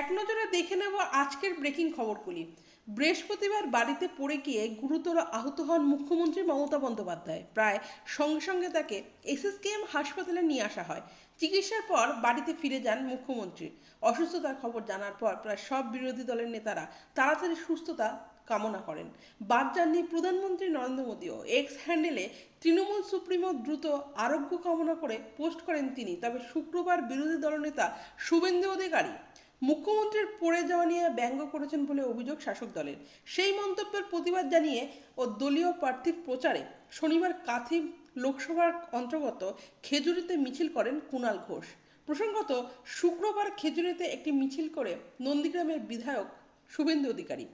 এক নজরে দেখে নেব আজকের ব্রেকিং খবরগুলি। বৃহস্পতিবার বাড়িতে পড়ে গিয়ে গুরুতর আহত হন মুখ্যমন্ত্রী মমতা বন্দ্যোপাধ্যায়। প্রায় সঙ্গে সঙ্গে তাকে এসএসকেএম হাসপাতালে নিয়ে আসা হয়। চিকিৎসার পর বাড়িতে ফিরে যান মুখ্যমন্ত্রী। অসুস্থতার খবর জানার পর প্রায় সব বিরোধী দলের নেতারা তাড়াতাড়ি সুস্থতা কামনা করেন। বাদ যাননি প্রধানমন্ত্রী নরেন্দ্র মোদীও। এক্স হ্যান্ডেলে তৃণমূল সুপ্রিমো দ্রুত আরোগ্য কামনা করে পোস্ট করেন তিনি। তবে শুক্রবার বিরোধী দলনেতা শুভেন্দু অধিকারী মুখ্যমন্ত্রীর পড়ে যাওয়া নিয়ে ব্যঙ্গ করেছেন বলে অভিযোগ শাসক দলের। সেই মন্তব্যের প্রতিবাদ জানিয়ে ও দলীয় প্রার্থীর প্রচারে শনিবার কাথি লোকসভার অন্তর্গত খেজুরিতে মিছিল করেন কুণাল ঘোষ। প্রসঙ্গত, শুক্রবার খেজুরিতে একটি মিছিল করে নন্দীগ্রামের বিধায়ক শুভেন্দু অধিকারী।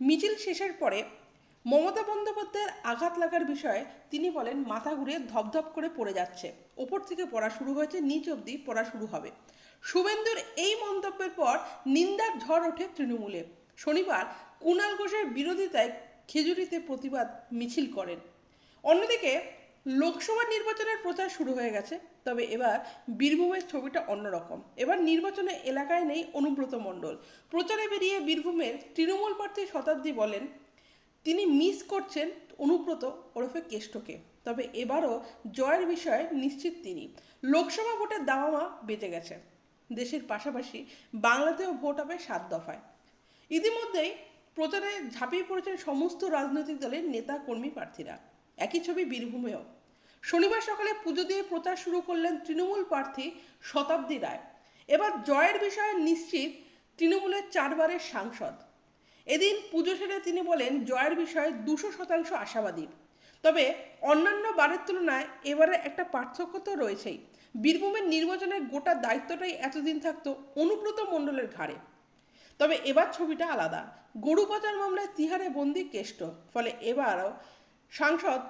মিছিল শেষের পরে মমতা বন্দ্যোপাধ্যায়ের আঘাত লাগার বিষয়ে তিনি বলেন, মাথা ঘুরে ধপধপ করে পড়ে যাচ্ছে। ওপর থেকে পড়া শুরু হয়েছে, নিচ অবধি পড়া শুরু হবে। শুভেন্দুর এই মন্তব্যের পর নিন্দার ঝড় ওঠে তৃণমূলে। শনিবার কুণাল ঘোষের বিরোধিতায় খেজুরিতে প্রতিবাদ মিছিল করেন। অন্যদিকে লোকসভা নির্বাচনের প্রচার শুরু হয়ে গেছে, তবে এবার বীরভূমের ছবিটা অন্যরকম। এবার নির্বাচনে এলাকায় নেই অনুব্রত মণ্ডল। প্রচারে বেরিয়ে বীরভূমের তৃণমূল প্রার্থী শতাব্দী বলেন, তিনি মিস করছেন অনুব্রত ওরফে কেষ্টকে, তবে এবারও জয়ের বিষয়ে নিশ্চিত তিনি। লোকসভা ভোটের দামামা বেঁচে গেছে। দেশের পাশাপাশি বাংলাতেও ভোট হবে সাত দফায়। ইতিমধ্যেই প্রচারে ঝাঁপিয়ে পড়েছেন সমস্ত রাজনৈতিক দলের নেতা, কর্মী, প্রার্থীরা। একই ছবি বীরভূমেও। শনিবার সকালে পুজো দিয়ে প্রচার শুরু করলেন তৃণমূল প্রার্থী শতাব্দী রায়। এবার জয়ের বিষয়ে নিশ্চিত তৃণমূলের চারবারের সাংসদ। এদিন পুজো সেরে তিনি বলেন, জয়ের বিষয়ে দুশো শতাংশ আশাবাদী। তবে অন্যান্য বারের তুলনায় এবারে একটা পার্থক্য তো রয়েছেই। বীরভূমের নির্বাচনের গোটা দায়িত্বটাই এতদিন থাকতো অনুব্রত মণ্ডলের ঘাড়ে। তবে এবার ছবিটা আলাদা। গরু পাচার মামলায় তিহারে বন্দি কেষ্ট। ফলে এবারও সাংসদ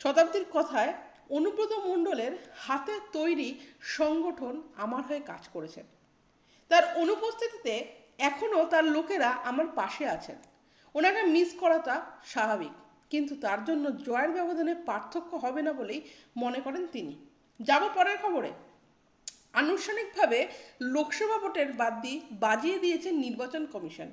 শতাব্দীর কথায় অনুব্রত মণ্ডলের হাতে তৈরি সংগঠন আমার হয়ে কাজ করেছে। তার অনুপস্থিতিতে এখনও তার লোকেরা আমার পাশে আছেন। ওনাকে মিস করাটা স্বাভাবিক। কিন্তু তার জন্য জয়ের ব্যবধানে পার্থক্য হবে না বলেই মনে করেন তিনি। যাব পরের খবরে। আনুষ্ঠানিকভাবে লোকসভা ভোটের বাদ্যি বাজিয়ে দিয়েছে নির্বাচন কমিশন।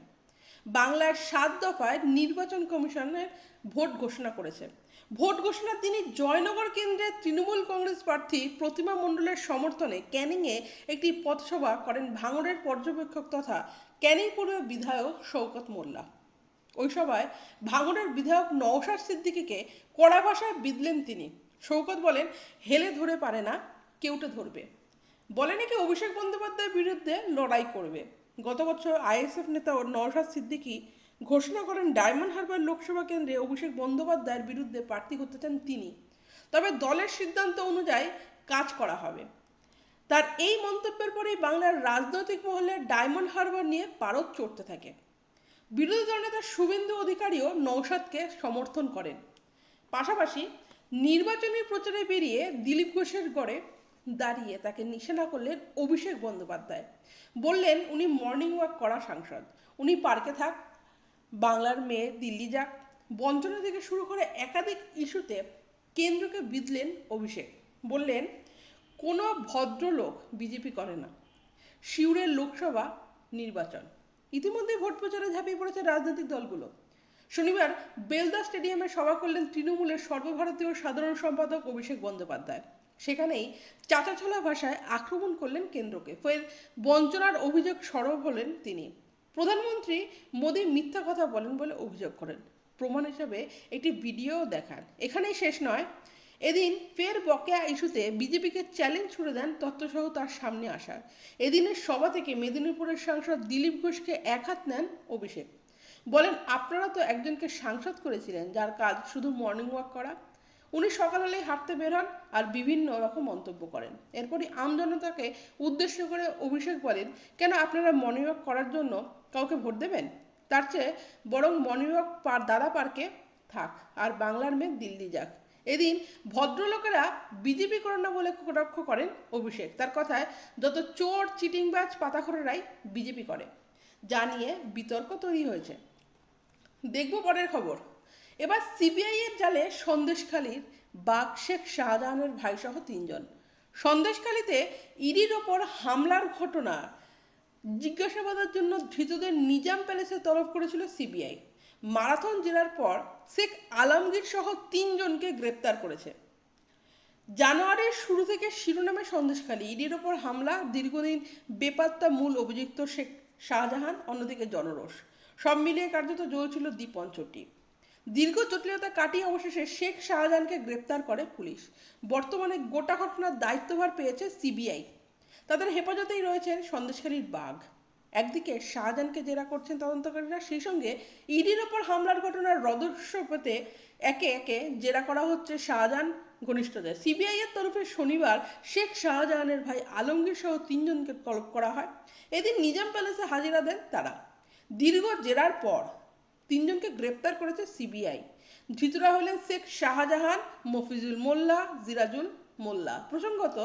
বাংলার সাত দফায় নির্বাচন কমিশনের ভোট ঘোষণা করেছে। ভোট ঘোষণার দিনই জয়নগর কেন্দ্রের তৃণমূল কংগ্রেস প্রার্থী প্রতিমা মণ্ডলের সমর্থনে ক্যানিংয়ে একটি পথসভা করেন ভাঙড়ের পর্যবেক্ষক তথা ক্যানিং পৌর বিধায়ক শওকত মোল্লা। ওই সভায় ভাঙড়ের বিধায়ক নওশাদ সিদ্দিকিকে কড়া ভাষায় বিদলেন তিনি। শৌকত বলেন, হেলে ধরে পারে না, কেউটে ধরবে। বলে নাকি অভিষেক বন্দ্যোপাধ্যায়ের বিরুদ্ধে লড়াই করবে। গত বছর আইএসএফ নেতা নওশাদ সিদ্দিকী ঘোষণা করেন, ডায়মন্ড হারবার লোকসভা কেন্দ্রে অভিষেক বন্দ্যোপাধ্যায়ের বিরুদ্ধে প্রার্থী হতে চান তিনি। তবে দলের সিদ্ধান্ত অনুযায়ী কাজ করা হবে। তার এই মন্তব্যের পরেই বাংলার রাজনৈতিক মহলে ডায়মন্ড হারবার নিয়ে পারদ চড়তে থাকে। বিরোধী দল দলনেতা শুভেন্দু অধিকারীও নৌসাদকে সমর্থন করেন। পাশাপাশি নির্বাচনী প্রচারে বেরিয়ে দিলীপ ঘোষের গড়ে দাঁড়িয়ে তাকে নিশানা করলেন অভিষেক বন্দ্যোপাধ্যায়। বললেন, উনি মর্নিং ওয়াক করা সাংসদ। উনি পার্কে থাক, বাংলার মেয়ে দিল্লি যাক। বঞ্চনা থেকে শুরু করে একাধিক ইস্যুতে কেন্দ্রকে বিদলেন অভিষেক। বললেন, কোনো ভদ্রলোক বিজেপি করে না। শিউরের লোকসভা নির্বাচন। ইতিমধ্যে ভোট প্রচারে ঝাঁপিয়ে পড়েছে রাজনৈতিক দলগুলো। শনিবার বেলদা স্টেডিয়ামে সভা করলেন তৃণমূলের সর্বভারতীয় সাধারণ সম্পাদক অভিষেক বন্দ্যোপাধ্যায়। সেখানেই চাচাছোলা ভাষায় আক্রমণ করলেন কেন্দ্রকে। ফের বঞ্চনার অভিযোগ সরব হলেন তিনি। প্রধানমন্ত্রী মোদী মিথ্যা কথা বলেন বলে অভিযোগ করেন। প্রমাণ হিসেবে একটি ভিডিও দেখান। এখানেই শেষ নয়। এদিন ফের বকেয়া ইস্যুতে বিজেপিকে চ্যালেঞ্জ ছুড়ে দেন তত্ত্বসহ তার সামনে আসার। এদিনের সভা থেকে মেদিনীপুরের সাংসদ দিলীপ ঘোষকে এক হাত নেন অভিষেক। বলেন, আপনারা তো একজনকে সাংসদ করেছিলেন যার কাজ শুধু মর্নিং ওয়াক করা। উনি সকাল হলেই হাঁটতে বের হন আর বিভিন্ন রকম মন্তব্য করেন। এরপরই আমজনতাকে উদ্দেশ্য করে অভিষেক বলেন, কেন আপনারা মর্নিং ওয়াক করার জন্য কাউকে ভোট দেবেন? তার চেয়ে বরং মর্নিং ওয়াক দাদা পার্কে থাক, আর বাংলার মেয়ে দিল্লি যাক। এদিন ভদ্রলোকেরা বিজেপি করে না বলে কটাক্ষ করেন অভিষেক। তার কথায় যত চোর, চিটিংবাজ, পাতাখরেরাই বিজেপি করে যা নিয়ে বিতর্ক তৈরি হয়েছে। দেখব পরের খবর। এবার সিবিআই এর জালে সন্দেশখালীর বাঘ, শেখ শাহজাহানের ভাইসহ তিনজন। সন্দেশখালীতে ইডির ওপর হামলার ঘটনা। জিজ্ঞাসাবাদের জন্য ধৃতদের নিজাম প্যালেসে তলব করেছিল সিবিআই। মারাথন জেরার পর শেখ আলমগীর সহ তিনজনকে গ্রেপ্তার করেছে। জানুয়ারির শুরু থেকে শিরোনামে সন্দেশখালী, ইডির ওপর হামলা, দীর্ঘদিন বেপাত্তা মূল অভিযুক্ত শেখ শাহজাহান, অন্যদিকে জনরোষ। সব মিলিয়ে কার্যত জ্বলছিল দ্বীপঞ্চটি দীর্ঘ জটিলতা কাটিয়ে অবশেষে শেখ শাহজাহানকে গ্রেপ্তার করে পুলিশ। বর্তমানে গোটা ঘটনার দায়িত্বভার পেয়েছে সিবিআই। তাদের হেফাজতেই রয়েছেন সন্দেশখালীর বাঘ। একদিকে শাহজাহানকে জেরা করছেন তদন্তকারীরা, সেই সঙ্গে ইডির ওপর হামলার ঘটনার রহস্য পেতে একে একে জেরা করা হচ্ছে শাহজাহান ঘনিষ্ঠদের। সিবিআই এর তরফে শনিবার শেখ শাহজাহানের ভাই আলমগীর সহ তিনজনকে তলব করা হয়। এদিন নিজাম প্যালেসে হাজিরা দেন তারা। দীর্ঘ জেরার পর তিনজনকে গ্রেপ্তার করেছে সিবিআই। ধৃতরা হলেন শেখ শাহজাহান, মফিজুল মোল্লা জিরাজুল মোল্লা। প্রসঙ্গত,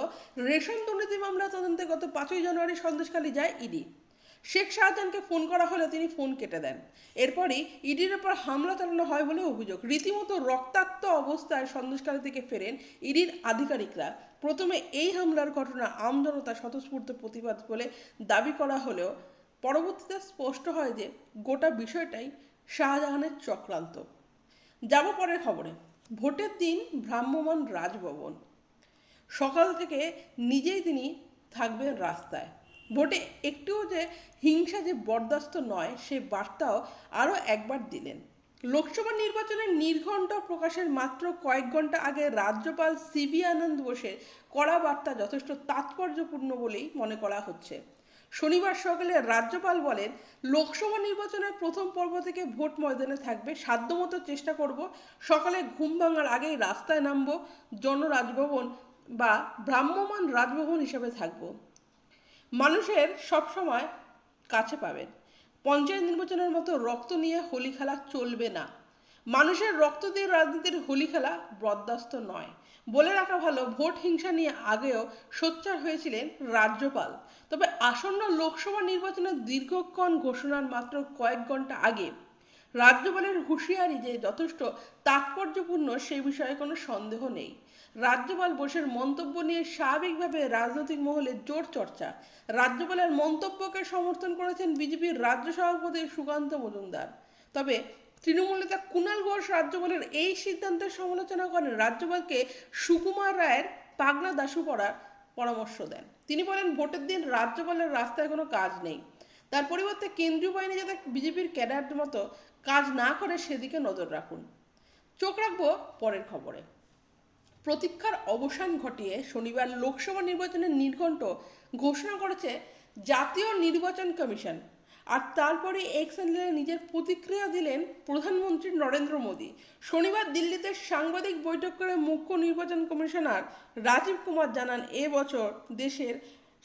রেশন দুর্নীতি মামলা তদন্তে গত পাঁচই জানুয়ারি সন্দেশখালী যায় ইডি। শেখ শাহজাহানকে ফোন করা হলে তিনি ফোন কেটে দেন। এরপরই ইডির ওপর হামলা চালানো হয় বলে অভিযোগ। রীতিমতো রক্তাক্ত অবস্থায় সন্দেশখালী থেকে ফেরেন ইডির আধিকারিকরা। প্রথমে এই হামলার ঘটনা আমজনতা স্বতঃস্ফূর্ত প্রতিবাদ বলে দাবি করা হলেও পরবর্তীতে স্পষ্ট হয় যে গোটা বিষয়টাই শাহজাহানের চক্রান্ত। যাব পরের খবরে। ভোটের দিন ভ্রাম্যমান রাজভবন। সকাল থেকে নিজেই তিনি থাকবেন রাস্তায়। ভোটে একটুও যে হিংসা যে বরদাস্ত নয়, সে বার্তাও আরও একবার দিলেন। লোকসভা নির্বাচনের নির্ঘণ্ট প্রকাশের মাত্র কয়েক ঘণ্টা আগে রাজ্যপাল সিবি আনন্দ বোসের কড়া বার্তা যথেষ্ট তাৎপর্যপূর্ণ বলেই মনে করা হচ্ছে। শনিবার সকালে রাজ্যপাল বলেন, লোকসভা নির্বাচনের প্রথম পর্ব থেকে ভোট ময়দানে থাকবে, সাধ্যমতো চেষ্টা করব, সকালে ঘুম ভাঙার আগেই রাস্তায় নামবো, জনরাজভবন বা ভ্রাম্যমান রাজভবন হিসেবে থাকব। মানুষের সবসময় কাছে পাবেন। পঞ্চায়েত নির্বাচনের মতো রক্ত নিয়ে হোলি খেলা চলবে না। মানুষের রক্ত দিয়ে রাজনীতির হোলি খেলা বরদাস্ত নয়। বলে রাখা ভালো, ভোট হিংসা নিয়ে আগেও সোচ্চার হয়েছিলেন রাজ্যপাল। তবে আসন্ন লোকসভা নির্বাচনের দীর্ঘক্ষণ ঘোষণার মাত্র কয়েক ঘণ্টা আগে রাজ্যপালের হুঁশিয়ারি যে যথেষ্ট তাৎপর্যপূর্ণ, সে বিষয়ে কোনো সন্দেহ নেই। রাজ্যপাল বোসের মন্তব্য নিয়ে স্বাভাবিকভাবে রাজনৈতিক মহলে জোর চর্চা। রাজ্যপালের মন্তব্যকে সমর্থন করেছেন বিজেপির রাজ্য সভাপতি সুকান্ত মজুমদার। তবে তৃণমূল নেতা কুণাল ঘোষ রাজ্যপালের এই সিদ্ধান্তের সমালোচনা করেন রাজ্যপালকে সুকুমার রায়ের পাগলা দাসু পড়ার পরামর্শ দেন। তিনি বলেন, ভোটের দিন রাজ্যপালের রাস্তায় কোনো কাজ নেই। তার পরিবর্তে কেন্দ্রীয় বাহিনী যাতে বিজেপির ক্যাডার মতো কাজ না করে সেদিকে নজর রাখুন। চোখ রাখব পরের খবরে। প্রতীক্ষার অবসান ঘটিয়ে শনিবার লোকসভা নির্বাচনের নির্ঘণ্ট ঘোষণা করেছে জাতীয় নির্বাচন কমিশন। আর তারপরে এক্স হ্যান্ডেলে নিজের প্রতিক্রিয়া দিলেন প্রধানমন্ত্রী নরেন্দ্র মোদী। শনিবার দিল্লিতে সাংবাদিক বৈঠক করে মুখ্য নির্বাচন কমিশনার রাজীব কুমার জানান, এ বছর দেশের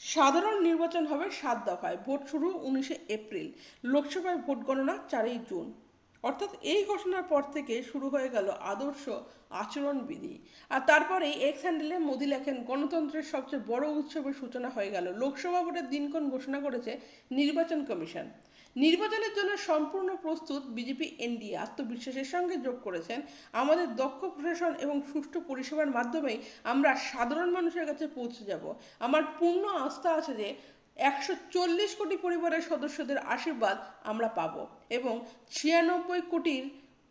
সাধারণ নির্বাচন হবে সাত দফায়। ভোট শুরু উনিশে এপ্রিল। লোকসভায় ভোট গণনা চারই জুন। অর্থাৎ এই ঘোষণার পর থেকে শুরু হয়ে গেল আদর্শ আচরণবিধি। আর তারপরেই এক্স হ্যান্ডেলে মোদী লেখেন, গণতন্ত্রের সবচেয়ে বড় উৎসবের সূচনা হয়ে গেল। লোকসভা ভোটের দিনক্ষণ ঘোষণা করেছে নির্বাচন কমিশন। নির্বাচনের জন্য সম্পূর্ণ প্রস্তুত বিজেপি এনডিএ। আত্মবিশ্বাসের সঙ্গে যোগ করেছেন। আমাদের দক্ষ প্রশাসন এবং সুষ্ঠু পরিষেবার মাধ্যমেই আমরা সাধারণ মানুষের কাছে পৌঁছে যাব। আমার পূর্ণ আস্থা আছে যে একশো চল্লিশ কোটি পরিবারের সদস্যদের আশীর্বাদ আমরা পাব এবং ছিয়ানব্বই কোটির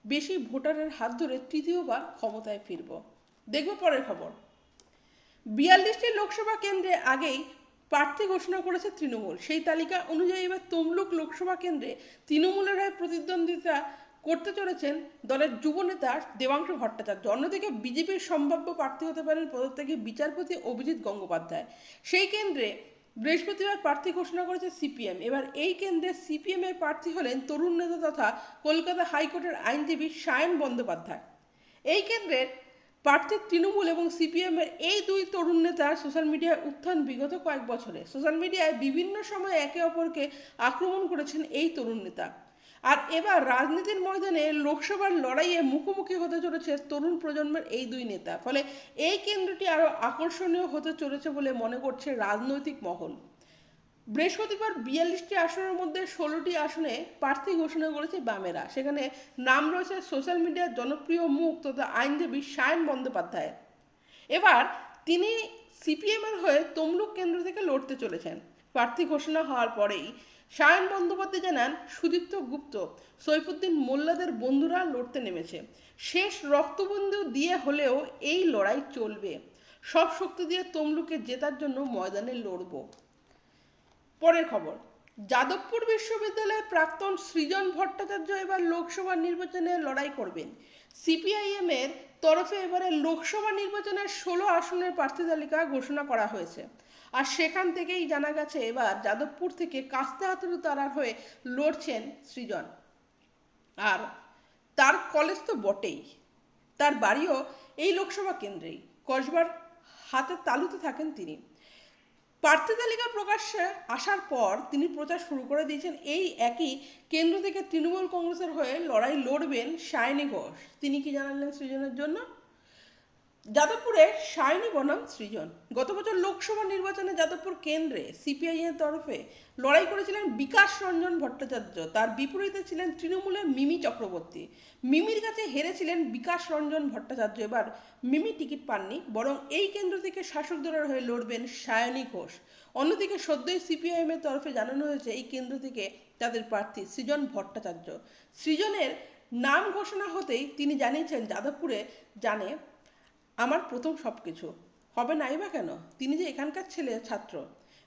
বেশি ভোটারের হাত ধরে তৃতীয়বার ক্ষমতায় ফিরব। দেখব পরের খবর। বিয়াল্লিশটি লোকসভা কেন্দ্রে আগেই প্রার্থী ঘোষণা করেছে তৃণমূল। সেই তালিকা অনুযায়ী এবার তমলুক লোকসভা কেন্দ্রে তৃণমূলের হয়ে প্রতিদ্বন্দ্বিতা করতে চলেছেন দলের যুব নেতা দেবাংশু ভট্টাচার্য। অন্যদিকে বিজেপির সম্ভাব্য প্রার্থী হতে পারেন পদত্যাগী বিচারপতি অভিজিৎ গঙ্গোপাধ্যায়। সেই কেন্দ্রে বৃহস্পতিবার প্রার্থী ঘোষণা করেছে সিপিএম। এবার এই কেন্দ্রে সিপিএম এর প্রার্থী হলেন তরুণ নেতা তথা কলকাতা হাইকোর্টের আইনজীবী সায়ন বন্দ্যোপাধ্যায়। এই কেন্দ্রের প্রার্থী তৃণমূল এবং সিপিএম এর এই দুই তরুণ নেতার সোশ্যাল মিডিয়ায় উত্থান বিগত কয়েক বছরে। সোশ্যাল মিডিয়ায় বিভিন্ন সময়ে একে অপরকে আক্রমণ করেছেন এই তরুণ নেতা। আর এবার রাজনীতির ময়দানে লোকসভার লড়াইয়ে মুখোমুখি হতে চলেছে তরুণ প্রজন্মের এই দুই নেতা। ফলে এই কেন্দ্রটি আরও আকর্ষণীয় হতে চলেছে বলে মনে করছে রাজনৈতিক মহল। বৃহস্পতিবার বিয়াল্লিশটি আসনের মধ্যে ষোলোটি আসনে প্রার্থী ঘোষণা করেছে বামেরা। সেখানে নাম রয়েছে সোশ্যাল মিডিয়ার জনপ্রিয় মুখ তথা আইনজীবী সায়ন বন্দ্যোপাধ্যায়। এবার তিনি সিপিএমের হয়ে তমলুক কেন্দ্র থেকে লড়তে চলেছেন। প্রার্থী ঘোষণা হওয়ার পরেই সায়ন বন্দ্যোপাধ্যায় জানান, সুদীপ্ত গুপ্ত সৈফুদ্দিন মোল্লাদের বন্ধুরা লড়তে নেমেছে। শেষ রক্তবন্ধু দিয়ে হলেও এই লড়াই চলবে। সব শক্তি দিয়ে তমলুকে জেতার জন্য ময়দানে লড়ব। পরের খবর, যাদবপুর বিশ্ববিদ্যালয়ের প্রাক্তন সৃজন ভট্টাচার্য এবার লোকসভা নির্বাচনে লড়াই করবেন। সিপিআইএম এর তরফে এবারে লোকসভা নির্বাচনের ষোলো আসনের প্রার্থী তালিকা ঘোষণা করা হয়েছে। আর সেখান থেকেই জানা গেছে এবার যাদবপুর থেকে কাস্তে হাতুড়ু তারার হয়ে লড়ছেন সৃজন। আর তার কলেজ তো বটেই। তার বাড়িও এই লোকসভা কেন্দ্রেই। কসবার হাতের তালুতে থাকেন তিনি। প্রার্থী তালিকা প্রকাশ্যে আসার পর তিনি প্রচার শুরু করে দিয়েছেন এই একই কেন্দ্র থেকে তৃণমূল কংগ্রেসের হয়ে লড়াই লড়বেন সায়নী ঘোষ। তিনি কি জানালেন সৃজনের জন্য? যাদবপুরে সায়নী বনাম সৃজন। গত বছর লোকসভা নির্বাচনে যাদবপুর কেন্দ্রে সিপিআই এর তরফে লড়াই করেছিলেন বিকাশ রঞ্জন ভট্টাচার্য। তার বিপরীতে ছিলেন তৃণমূলের মিমি চক্রবর্তী। মিমির কাছে হেরেছিলেন বিকাশ রঞ্জন ভট্টাচার্য। এবার মিমি টিকিট পাননি, বরং এই কেন্দ্র থেকে শাসক দলের হয়ে লড়বেন সায়নী ঘোষ। অন্যদিকে সদ্যই সিপিআইএম এর তরফে জানানো হয়েছে, এই কেন্দ্র থেকে তাদের প্রার্থী সৃজন ভট্টাচার্য। সৃজনের নাম ঘোষণা হতেই তিনি জানিয়েছেন, যাদবপুরে জানে আমার প্রথম সব কিছু হবে নাই বা কেন? তিনি যে এখানকার ছেলে, ছাত্র।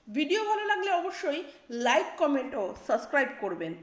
ভিডিও ভালো লাগলে অবশ্যই লাইক কমেন্ট ও সাবস্ক্রাইব করবেন।